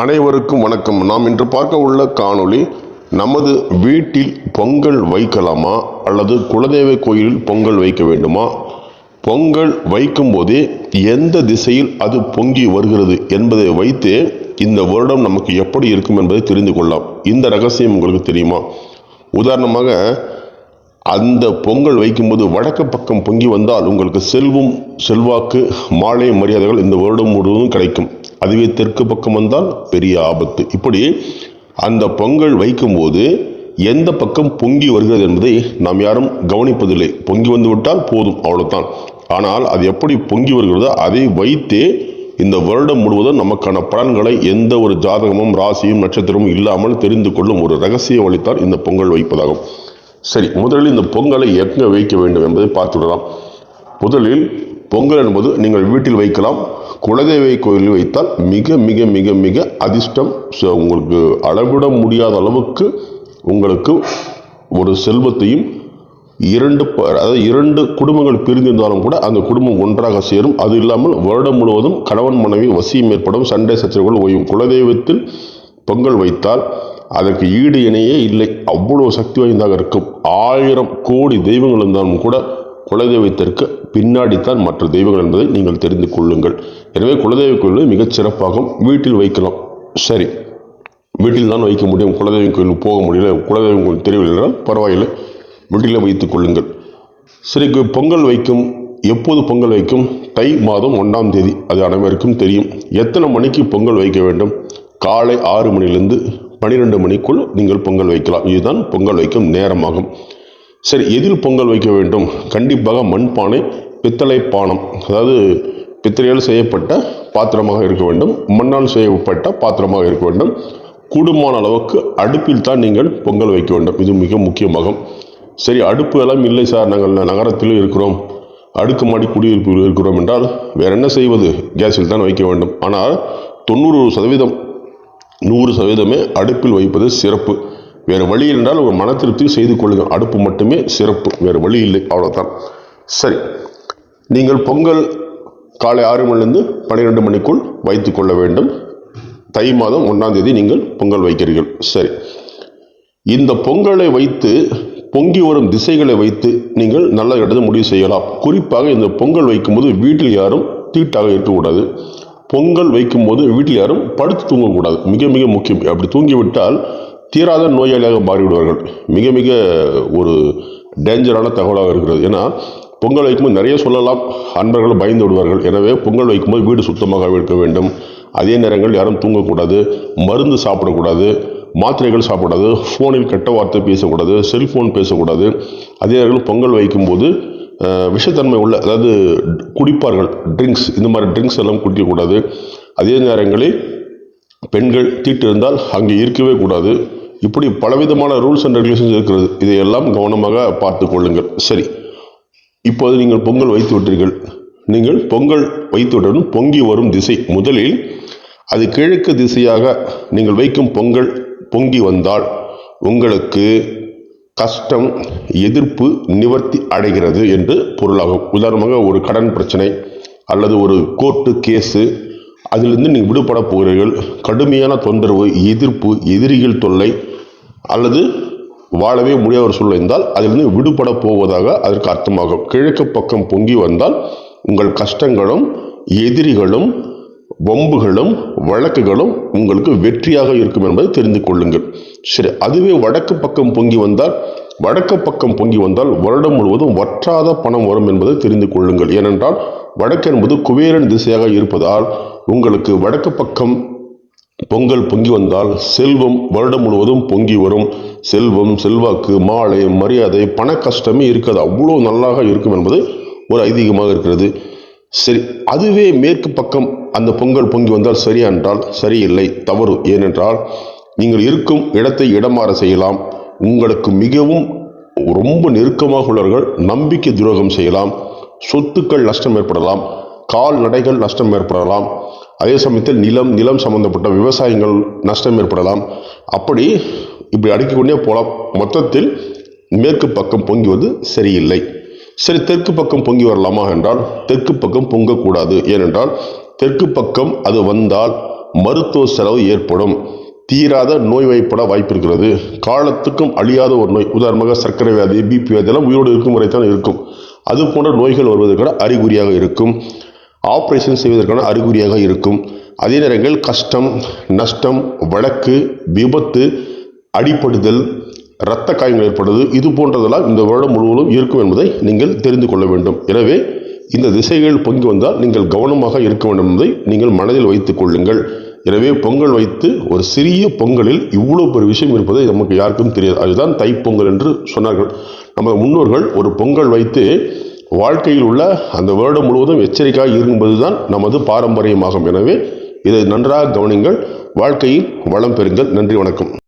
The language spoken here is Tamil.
அனைவருக்கும் வணக்கம். நாம் இன்று பார்க்க உள்ள காணொளி நமது வீட்டில் பொங்கல் வைக்கலாமா? அல்லது குலதெய்வ கோயிலில் பொங்கல் வைக்க வேண்டுமா? பொங்கல் வைக்கும் போதே எந்த திசையில் அது பொங்கி வருகிறது என்பதை வைத்தே இந்த வருடம் நமக்கு எப்படி இருக்கும் என்பதை தெரிந்து கொள்ளலாம். இந்த ரகசியம் உங்களுக்கு தெரியுமா? உதாரணமாக அந்த பொங்கல் வைக்கும்போது வடக்கு பக்கம் பொங்கி வந்தால் உங்களுக்கு செல்வம் செல்வாக்கு மாலை மரியாதைகள் இந்த வருடம் முழுவதும் கிடைக்கும். அதுவே தெற்கு பக்கம் வந்தால் பெரிய ஆபத்து. இப்படி அந்த பொங்கல் வைக்கும்போது எந்த பக்கம் பொங்கி வருகிறது என்பதை நாம் யாரும் கவனிப்பதில்லை. பொங்கி வந்து விட்டால் போதும் அவ்வளோதான் ஆனால் அது எப்படி பொங்கி வருகிறதோ அதை வைத்தே இந்த வருடம் முழுவதும் நமக்கான பலன்களை எந்த ஒரு ஜாதகமும் ராசியும் நட்சத்திரமும் இல்லாமல் தெரிந்து கொள்ளும் ஒரு ரகசிய வழித்தான் இந்த பொங்கல் வைப்பதாகும். சரி முதலில் இந்த பொங்கலை எங்கே வைக்க வேண்டும் என்பதை பார்த்துவிடலாம். முதலில் பொங்கல் என்பது நீங்கள் வீட்டில் வைக்கலாம் குலதெய்வ கோயிலில் வைத்தால் மிக மிக மிக மிக அதிர்ஷ்டம். ச- உங்களுக்கு அளவிட முடியாத அளவுக்கு உங்களுக்கு ஒரு செல்வத்தையும் இரண்டு ப- அதாவது இரண்டு குடும்பங்கள் பிரிந்திருந்தாலும் கூட அந்த குடும்பம் ஒன்றாக சேரும். அது இல்லாமல் வருடம் முழுவதும் கணவன் மனைவி வசியம் ஏற்படும் சண்டை சச்சரவுகள் ஓயும். குலதெய்வத்தில் பொங்கல் வைத்தால் அதற்கு ஈடு இணையே இல்லை. அவ்வளோ சக்தி வாய்ந்ததாக இருக்கும். ஆயிரம் கோடி தெய்வங்கள் இருந்தாலும் கூட குலதெய்வத்திற்கு பின்னாடித்தான் மற்ற தெய்வங்கள் என்பதை நீங்கள் தெரிந்து கொள்ளுங்கள். எனவே குலதெய்வ கோயில் மிகச் சிறப்பாகும் வீட்டில் வைக்கலாம். சரி வீட்டில் தான் வைக்க முடியும். குலதெய்வம் கோயிலுக்கு போக முடியல. குலதெய்வம் கோயில் தெரியவில்லை பரவாயில்லை. வீட்டில் வைத்துக் கொள்ளுங்கள். சரி பொங்கல் வைக்கும். எப்போது பொங்கல் வைக்கும்? தை மாதம் ஒன்றாம் தேதி. அது அனைவருக்கும் தெரியும். எத்தனை மணிக்கு பொங்கல் வைக்க வேண்டும்? காலை ஆறு மணிலிருந்து பன்னிரெண்டு மணிக்குள் நீங்கள் பொங்கல் வைக்கலாம். இதுதான் பொங்கல் வைக்கும் நேரமாகும். சரி எதில் பொங்கல் வைக்க வேண்டும்? கண்டிப்பாக மண்பானை பித்தளை பானம் அதாவது பித்தளையால் செய்யப்பட்ட பாத்திரமாக இருக்க வேண்டும். மண்ணால் செய்யப்பட்ட பாத்திரமாக இருக்க வேண்டும். கூடுமான அளவுக்கு அடுப்பில் தான் நீங்கள் பொங்கல் வைக்க வேண்டும். இது மிக முக்கியமாகும். சரி அடுப்பு எல்லாம் இல்லை சார். நாங்கள் நகரத்தில் இருக்கிறோம். அடுக்குமாடி குடியிருப்பில் இருக்கிறோம் என்றால் வேற என்ன செய்வது? கேஸில் தான் வைக்க வேண்டும். ஆனால் தொண்ணூறு சதவீதம் நூறு சதவீதமே அடுப்பில் வைப்பது சிறப்பு. வேறு வழி என்றால் ஒரு மன திருப்தி செய்து கொள்ளுங்கள். அடுப்பு மட்டுமே சிறப்பு வேறு வழி இல்லை அவ்வளோதான் சரி நீங்கள் பொங்கல் காலை ஆறு மணிலிருந்து பன்னிரெண்டு மணிக்குள் வைத்து கொள்ள வேண்டும். தை மாதம் ஒன்றாம் தேதி நீங்கள் பொங்கல் வைக்கிறீர்கள். சரி இந்த பொங்கலை வைத்து பொங்கி வரும் திசைகளை வைத்து நீங்கள் நல்ல இடத்தை முடிவு செய்யலாம். குறிப்பாக இந்த பொங்கல் வைக்கும்போது வீட்டில் யாரும் தீட்டாக இருக்கக்கூடாது. பொங்கல் வைக்கும்போது வீட்டில் யாரும் படுத்து தூங்கக்கூடாது. மிக மிக முக்கியம். அப்படி தூங்கிவிட்டால் தீராத நோயாளியாக மாறிவிடுவார்கள். மிக மிக ஒரு டேஞ்சரான தகவலாக இருக்கிறது. ஏன்னா பொங்கல் வைக்கும்போது நிறைய சொல்லலாம் அன்பர்கள் பயந்து விடுவார்கள். எனவே பொங்கல் வைக்கும்போது வீடு சுத்தமாக இருக்க வேண்டும். அதே நேரங்கள் யாரும் தூங்கக்கூடாது மருந்து சாப்பிடக்கூடாது மாத்திரைகள் சாப்பிடாது ஃபோனில் கெட்ட வார்த்தை பேசக்கூடாது செல்ஃபோன் பேசக்கூடாது. அதே நேரங்கள் பொங்கல் வைக்கும்போது விஷத்தன்மை உள்ள அதாவது குடிப்பார்கள் ட்ரிங்க்ஸ் இந்த மாதிரி ட்ரிங்க்ஸ் எல்லாம் குடிக்கக்கூடாது. அதே நேரங்களில் பெண்கள் தீட்டு இருந்தால் அங்கே இருக்கவே கூடாது. இப்படி பலவிதமான ரூல்ஸ் அண்ட் ரெகுலேஷன்ஸ் இருக்கிறது. இதையெல்லாம் கவனமாக பார்த்து கொள்ளுங்கள். சரி. இப்போது நீங்கள் பொங்கல் வைத்து விட்டீர்கள். நீங்கள் பொங்கல் வைத்து பொங்கி வரும் திசை. முதலில் அது கிழக்கு திசையாக நீங்கள் வைக்கும் பொங்கல் பொங்கி வந்தால் உங்களுக்கு கஷ்டம் எதிர்ப்பு நிவர்த்தி அடைகிறது என்று பொருளாகும். உதாரணமாக ஒரு கடன் பிரச்சனை அல்லது ஒரு கோர்ட்டு கேஸு அதிலிருந்து நீங்கள் விடுபட போகிறீர்கள். கடுமையான தொந்தரவு எதிர்ப்பு எதிரிகள் தொல்லை அல்லது வாழவே முடியாத ஒரு சூழ்நிலை இருந்தால் அதிலிருந்து விடுபட போவதாக அதற்கு அர்த்தமாகும். கிழக்கு பக்கம் பொங்கி வந்தால் உங்கள் கஷ்டங்களும் எதிரிகளும் வம்புகளும் வழக்குகளும் உங்களுக்கு வெற்றியாக இருக்கும் என்பதை தெரிந்து கொள்ளுங்கள். சரி அதுவே வடக்கு பக்கம் பொங்கி வந்தால் வடக்கு பக்கம் பொங்கி வந்தால் வருடம் முழுவதும் வற்றாத பணம் வரும் என்பதை தெரிந்து கொள்ளுங்கள். ஏனென்றால் வடக்கு என்பது குபேரன் திசையாக இருப்பதால் உங்களுக்கு வடக்கு பக்கம் பொங்கல் பொங்கி வந்தால் செல்வம் வருடம் முழுவதும் பொங்கி வரும். செல்வம் செல்வாக்கு மாலை மரியாதை பண கஷ்டமே இருக்காது. அவ்வளோ நல்லாக இருக்கும் என்பது ஒரு ஐதீகமாக இருக்கிறது. சரி அதுவே மேற்கு பக்கம் அந்த பொங்கல் பொங்கி வந்தால் சரியா என்றால் சரியில்லை தவறு. ஏனென்றால் நீங்கள் இருக்கும் இடத்தை இடமாற செய்யலாம். உங்களுக்கு மிகவும் ரொம்ப நெருக்கமாக உள்ளவர்கள் நம்பிக்கை துரோகம் செய்யலாம். சொத்துக்கள் நஷ்டம் ஏற்படலாம். கால்நடைகள் நஷ்டம் ஏற்படலாம். அதே சமயத்தில் நிலம் நிலம் சம்பந்தப்பட்ட விவசாயங்கள் நஷ்டம் ஏற்படலாம். அப்படி இப்படி அடுக்கிக்கொண்டே போகலாம். மொத்தத்தில் மேற்கு பக்கம் பொங்குவது சரியில்லை. சரி தெற்கு பக்கம் பொங்கி வரலாமா என்றால் தெற்கு பக்கம் பொங்கக்கூடாது. ஏனென்றால் தெற்கு பக்கம் அது வந்தால் மருத்துவ செலவு ஏற்படும். தீராத நோய் வாய்ப்பட வாய்ப்பு இருக்கிறது. காலத்துக்கும் அழியாத ஒரு நோய். உதாரணமாக சர்க்கரை வியாதி பிபி வியாதி எல்லாம் உயிரோடு இருக்கும் முறை தான் இருக்கும். அது போன்ற நோய்கள் வருவதற்கான அறிகுறியாக இருக்கும். ஆப்ரேஷன் செய்வதற்கான அறிகுறியாக இருக்கும். அதே நேரங்கள் கஷ்டம் நஷ்டம் வழக்கு விபத்து அடிப்படுதல் இரத்த காயங்கள் ஏற்படுவது இது போன்றதெல்லாம் இந்த வருடம் முழுவதும் இருக்கும் என்பதை நீங்கள் தெரிந்து கொள்ள வேண்டும். எனவே இந்த திசைகள் பொங்கி வந்தால் நீங்கள் கவனமாக இருக்க வேண்டும் என்பதை நீங்கள் மனதில் வைத்துக் கொள்ளுங்கள். எனவே பொங்கல் வைத்து ஒரு சிறிய பொங்கலில் இவ்வளோ பெரிய விஷயம் இருப்பதை நமக்கு யாருக்கும் தெரியாது. அதுதான் தைப்பொங்கல் என்று சொன்னார்கள். நம்ம முன்னோர்கள் ஒரு பொங்கல் வைத்து வாழ்க்கையில் உள்ள அந்த வருடம் முழுவதும் எச்சரிக்கையாக இருக்கும்போதுதான் நமது பாரம்பரியமாகும். எனவே இதை நன்றாக கவனிங்கள். வாழ்க்கையில் வளம் பெறுங்கள். நன்றி வணக்கம்.